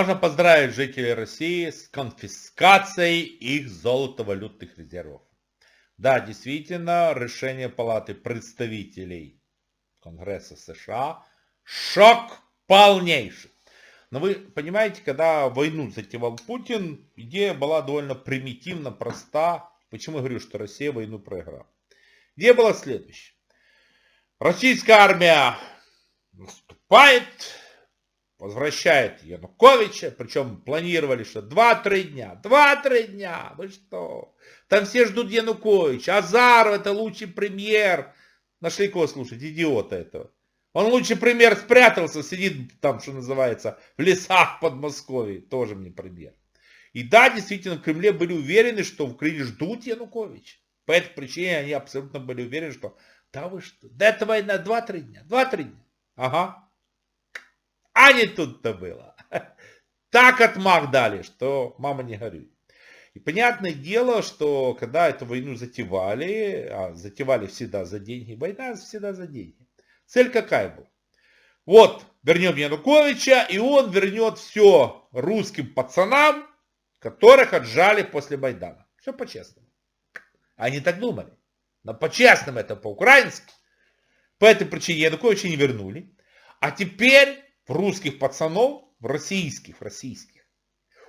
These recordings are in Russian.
Можно поздравить жителей России с конфискацией их золотовалютных резервов. Да, действительно, решение Палаты представителей Конгресса США шок полнейший. Но вы понимаете, когда войну затевал Путин, идея была довольно примитивно, проста. Почему я говорю, что Россия войну проиграла? Идея была следующая. Российская армия наступает, возвращает Януковича, причем планировали, что 2-3 дня, 2-3 дня, вы что? Там все ждут Януковича, Азаров это лучший премьер. Нашли кого слушать, идиота этого. Он лучший премьер спрятался, сидит там, что называется, в лесах Подмосковья, тоже мне премьер. И да, действительно, в Кремле были уверены, что в Украине ждут Януковича. По этой причине они абсолютно были уверены, что да вы что, да это война 2-3 дня, 2-3 дня. Ага, а не тут-то было. Так отмах дали, что мама не горюй. И понятное дело, что когда эту войну затевали, а затевали всегда за деньги, война всегда за деньги. Цель какая была? Вот, вернем Януковича, и он вернет все русским пацанам, которых отжали после Майдана. Все по-честному. Они так думали. Но по-честному это по-украински. По этой причине Януковича не вернули. А теперь русских пацанов, в российских, российских.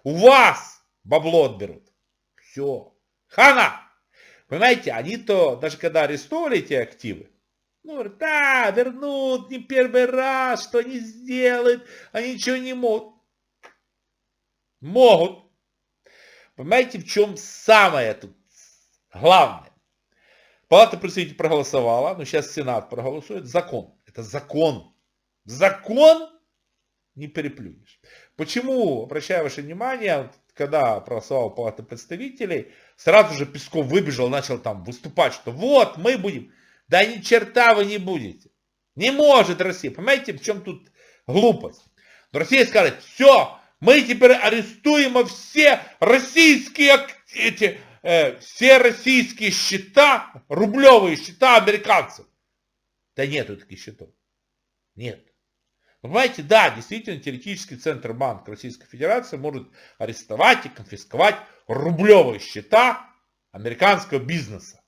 У вас бабло отберут. Все. Хана! Понимаете, они-то, даже когда арестовали эти активы, ну, говорят, да, вернут не первый раз, что они сделают, они ничего не могут. Могут. Понимаете, в чем самое тут главное? Палата представителей проголосовала, но сейчас Сенат проголосует. Закон. Это закон. Закон не переплюнешь. Почему, обращаю ваше внимание, когда проголосовал Палата представителей, сразу же Песков выбежал, начал там выступать, что вот, мы будем. Да ни черта вы не будете. Не может Россия. Понимаете, в чем тут глупость? Но Россия скажет, все, мы теперь арестуем все российские, эти, э, все российские счета, рублевые счета американцев. Да нету таких счетов. Нет. Понимаете, да, действительно, теоретический центр банк Российской Федерации может арестовать и конфисковать рублевые счета американского бизнеса.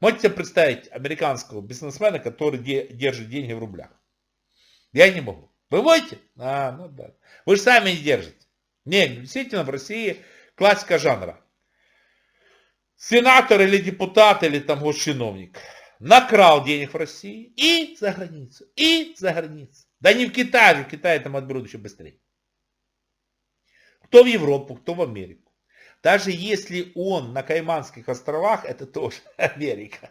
Можете себе представить американского бизнесмена, который держит деньги в рублях? Я не могу. Вы можете? А, ну да. Вы же сами не держите. Нет, действительно, в России классика жанра. Сенатор или депутат, или там госчиновник накрал денег в России и за границу, и за границу. Да не в Китае, в Китае там отберут еще быстрее. Кто в Европу, кто в Америку. Даже если он на Кайманских островах, это тоже Америка.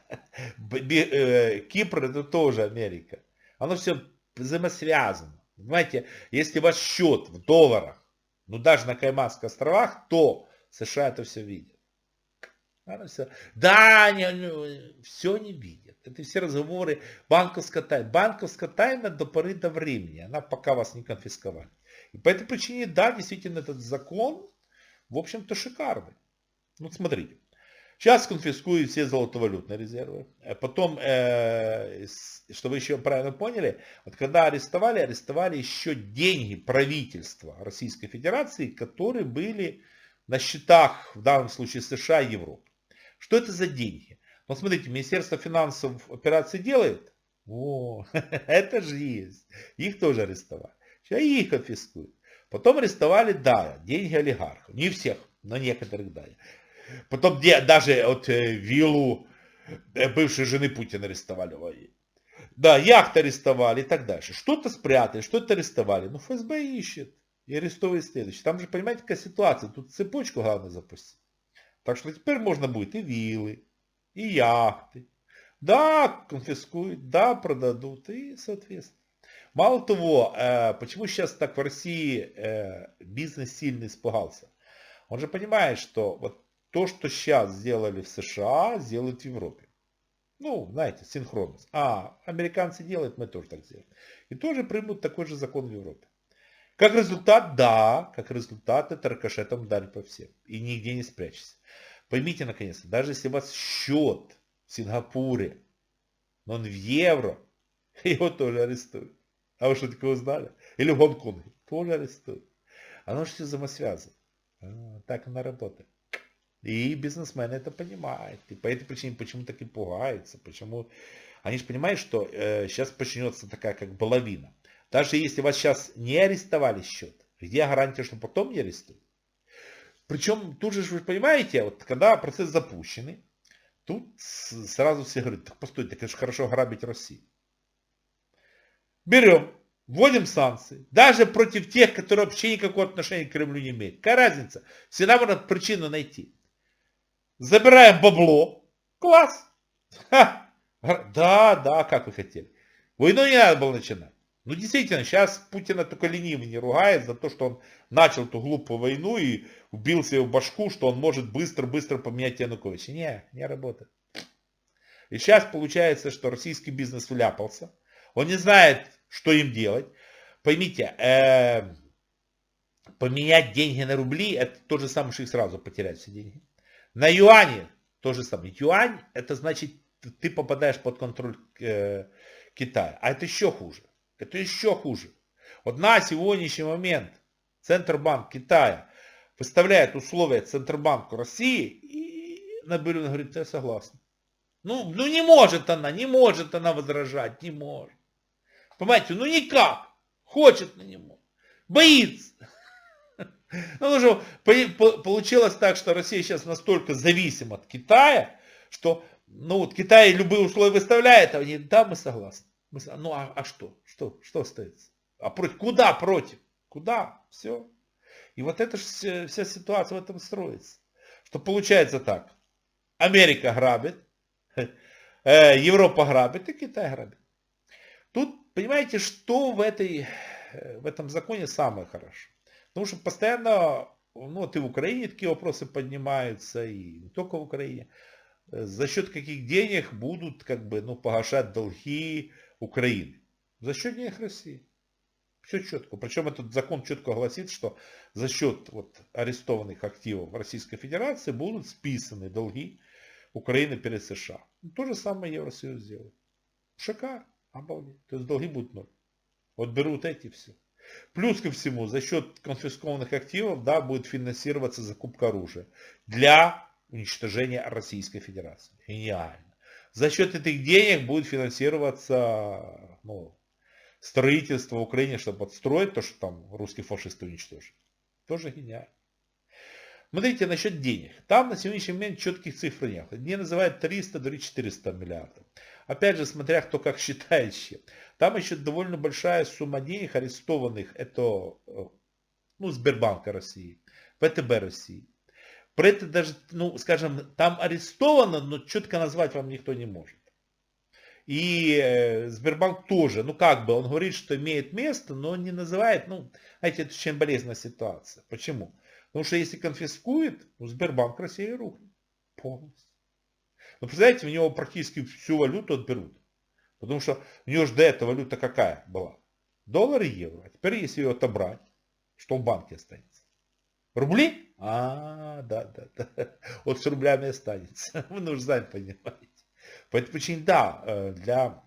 Э, Кипр это тоже Америка. Оно все взаимосвязано. Понимаете, если у вас счет в долларах, ну даже на Кайманских островах, то США это все видят. Да, не, не, все не видят. Это все разговоры банковская тайна. Банковская тайна до поры до времени. Она пока вас не конфисковали. И по этой причине, да, действительно, этот закон, в общем-то, шикарный. Вот смотрите. Сейчас конфискуют все золотовалютные резервы. А потом, э, чтобы еще правильно поняли, вот когда арестовали, арестовали еще деньги правительства Российской Федерации, которые были на счетах, в данном случае США и Европы. Что это за деньги? Вот смотрите, Министерство финансов операции делает. О, это же есть. Их тоже арестовали. Сейчас их конфискуют. Потом арестовали, да, деньги олигархов. Не всех, но некоторых, да. Потом где, даже вот э, виллу э, бывшей жены Путина арестовали. Да, яхты арестовали и так дальше. Что-то спрятали, что-то арестовали. Ну, ФСБ ищет и арестовывает следующий. Там же, понимаете, какая ситуация. Тут цепочку главное запустить. Так что теперь можно будет и виллы, и яхты. Да, конфискуют, да, продадут, и соответственно. Мало того, э, почему сейчас так в России э, бизнес сильно испугался? Он же понимает, что вот то, что сейчас сделали в США, сделают в Европе. Ну, знаете, синхронность. А, американцы делают, мы тоже так сделаем. И тоже примут такой же закон в Европе. Как результат, да, как результат это рикошетом ударит по всем. И нигде не спрячешься. Поймите наконец-то, даже если у вас счет в Сингапуре, но он в евро, его тоже арестуют. А вы что, такое узнали? Или в Гонконге. Тоже арестуют. Оно же все взаимосвязано. А, так оно работает. И бизнесмены это понимают. И по этой причине почему так и пугаются. Почему... Они же понимают, что э, сейчас начнется такая как половина. Даже если вас сейчас не арестовали счет, где гарантия, что потом не арестуют? Причем тут же вы понимаете, вот когда процесс запущенный, тут сразу все говорят, так постойте, так это же хорошо грабить Россию. Берем, вводим санкции, даже против тех, которые вообще никакого отношения к Кремлю не имеют. Какая разница? Всегда можно причину найти. Забираем бабло. Класс. Ха. Да, да, как вы хотели. Войну не надо было начинать. Ну действительно, сейчас Путина только ленивый не ругает за то, что он начал эту глупую войну и убил себе в башку, что он может быстро-быстро поменять Януковича. Не, не работает. И сейчас получается, что российский бизнес вляпался. Он не знает, что им делать. Поймите, э, поменять деньги на рубли, это то же самое, что их сразу потерять все деньги. На юане то же самое. Юань, это значит, ты попадаешь под контроль э, Китая. А это еще хуже. Это еще хуже. Вот на сегодняшний момент Центробанк Китая выставляет условия Центробанку России, и Набилюна говорит, я согласна. Ну, ну не может она, не может она возражать, не может. Понимаете, ну никак. Хочет, но не может. Боится. Ну, уже получилось так, что Россия сейчас настолько зависима от Китая, что ну вот Китай любые условия выставляет, а они, да, мы согласны. Мы, ну а, а что? Что? Что остается? А против? Куда против? Куда? Все. И вот это же вся ситуация в этом строится. Что получается так. Америка грабит, э, Европа грабит и Китай грабит. Тут, понимаете, что в, этой, в этом законе самое хорошее? Потому что постоянно, ну вот и в Украине такие вопросы поднимаются, и не только в Украине. Э, за счет каких денег будут как бы, ну, погашать долги Украины? За счет денег России. Все четко. Причем этот закон четко гласит, что за счет вот, арестованных активов Российской Федерации будут списаны долги Украины перед США. Ну, то же самое Евросоюз сделает. Шикарно. Обалдеть. То есть долги будут ноль. Вот берут эти все. Плюс ко всему, за счет конфискованных активов, да, будет финансироваться закупка оружия для уничтожения Российской Федерации. Гениально. За счет этих денег будет финансироваться ну, строительство в Украине, чтобы отстроить то, что там русские фашисты уничтожили. Тоже гениально. Смотрите, насчет денег. Там на сегодняшний момент четких цифр нет. Не называют 300, до 400 миллиардов. Опять же, смотря кто как считает. Там еще довольно большая сумма денег арестованных. Это э, ну, Сбербанка России, ВТБ России. Про это даже, ну, скажем, там арестовано, но четко назвать вам никто не может. И э, Сбербанк тоже, ну как бы, он говорит, что имеет место, но не называет, ну, знаете, это очень болезненная ситуация. Почему? Потому что если конфискует, ну, Сбербанк России рухнет полностью. Но представляете, у него практически всю валюту отберут. Потому что у него же до этого валюта какая была? Доллар и евро. А теперь если ее отобрать, что в банке останется? Рубли? А, да, да, да. Вот с рублями останется. Вы нужно сами понимаете. По этой причине, да, э, для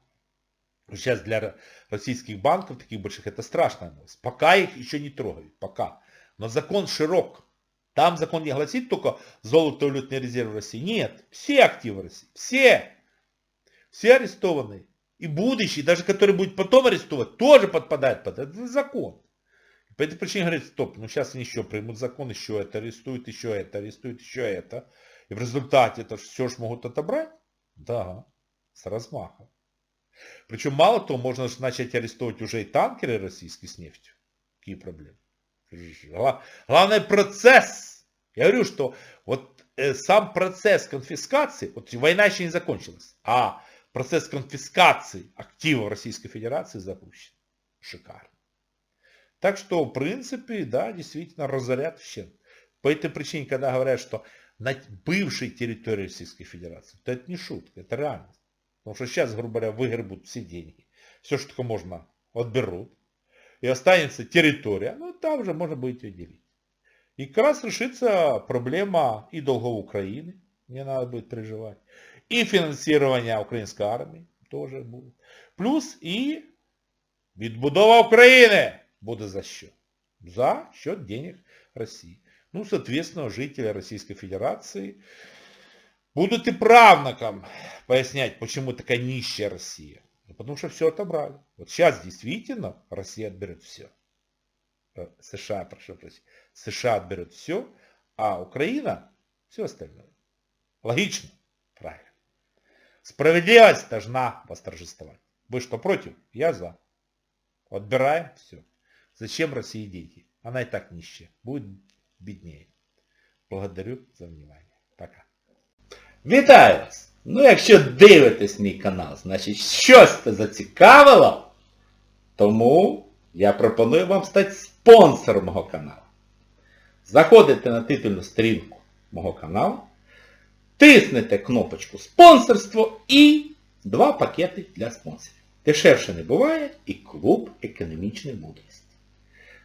сейчас для российских банков таких больших это страшная новость. Пока их еще не трогают. Пока. Но закон широк. Там закон не гласит только золото валютный резерв России. Нет, все активы России, все, все арестованные. И будущие, даже которые будут потом арестовать, тоже подпадают под этот закон. По этой причине говорит, стоп, ну сейчас они еще примут закон, еще это арестуют, еще это арестуют, еще это. И в результате это все же могут отобрать? Да, с размахом. Причем мало того, можно начать арестовать уже и танкеры российские с нефтью. Какие проблемы? Главный процесс. Я говорю, что вот э, сам процесс конфискации, вот война еще не закончилась, а процесс конфискации активов Российской Федерации запущен. Шикарно. Так что, в принципе, да, действительно разорят всем. По этой причине, когда говорят, что на бывшей территории Российской Федерации, то это не шутка, это реальность. Потому что сейчас, грубо говоря, выгребут все деньги. Все, что только можно, отберут и останется территория, ну там же можно будет ее делить. И как раз решится проблема и долгов Украины, не надо будет переживать, и финансирования украинской армии тоже будет. Плюс и Відбудова України буде за що? За счет денег России. Ну, соответственно, жители Российской Федерации будут и правнукам пояснять, почему такая нищая Россия. Ну, потому что все отобрали. Вот сейчас действительно Россия отберет все. Э, США, прошу прощения. США отберет все, а Украина все остальное. Логично? Правильно. Справедливость должна восторжествовать. Вы что, против? Я за. Отбираем все. Зачем России деньги? Она и так нищая. Будет беднее. Благодарю за внимание. Пока. Вітаю вас! Ну, якщо дивитесь мій канал, значить щось це зацікавило, тому я пропоную вам стати спонсором мого каналу. Заходите на титульну сторінку мого каналу, тиснете кнопочку спонсорство і два пакети для спонсорів. Дешевше не буває і клуб економічної мудрості.